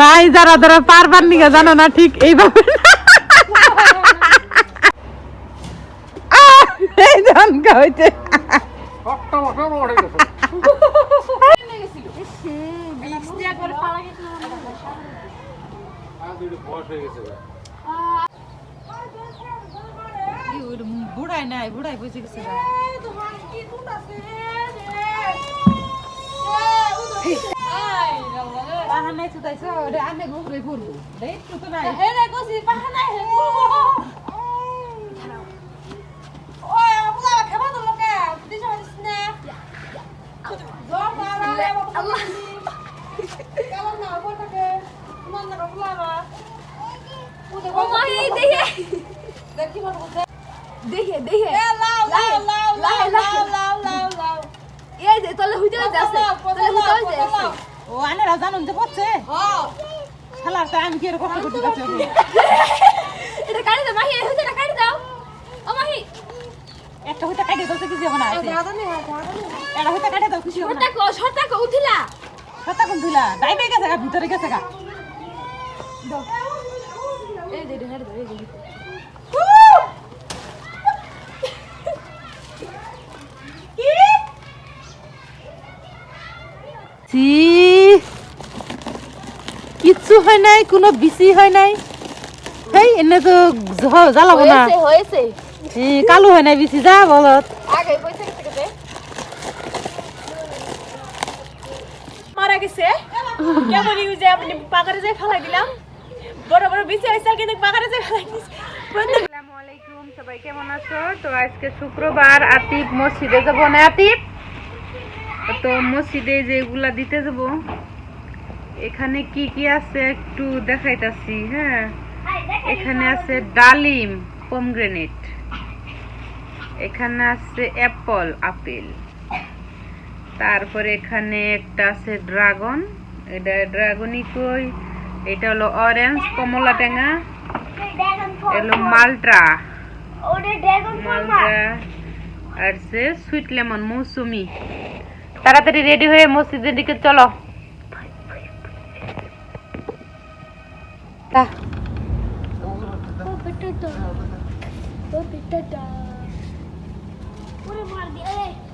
নাই যারা যারা পারবার নিকে জানো না ঠিক এইভাবে এই জন হইতে। বুড়াই নাই বুড়াই বুঝে গেছে। বাহানাই সুতাইছ ওরে আনে ঘুরে ঘুরবো দেখ তো নাই দেখে দেখে এই যে, তলে হইতে আছে, তলে হইতে আছে। ও আনেরা জানুন যে পড়ছে শালার তাই আমি কি এর কষ্ট করতে যাচ্ছি এটা কাটি দাও মাহি হইতে এটা কাটি দাও। ও মাহি। একটা হইতে কাটে দাও কিছু হবে না এটা হইতে কাটে দাও খুশি হবে না। শর্তা কো শর্তা কো উঠিলা। সত্তা কোন দিলা ডাইবে গেছে গা ভিতরে গেছে গা। এই যে হেড দাও এই যে ছি। কিচ্ছু হয় নাই কোনো বিসি হয় নাই। হেই এনে তো জ্বালাবো না। কালো হয় নাই বিসি যা বলত। মারা গেছে। কেমন ইউজে আপনি পাকারে যাই ফেলাই দিলাম। বড় বড় বিচে হয়েছে কিন্তু পাকারে যাই ফেলাই দিছি। আলাইকুম সবাই কেমন আছো? তো আজকে শুক্রবার আতিফ মসজিদে যাব না আতিফ? তো মসজিদে যেগুলা দিতে যাব। এখানে কি কি আছে একটু দেখাইতাছি হ্যাঁ? এখানে আছে ডালিম পমগ্রেনেট। এখানে আছে অ্যাপল আপেল। তারপরে এখানে একটা আছে ড্রাগন। এটা ড্রাগনই কই? এটা হলো অরেঞ্জ কমলা টেঙা এলো মালটা। মালটা আর সে সুইট লেমন মৌসুমি। তাড়াতাড়ি রেডি হয়ে মসজিদের দিকে চলো। Ah. Oh, potato. Oh, potato. What?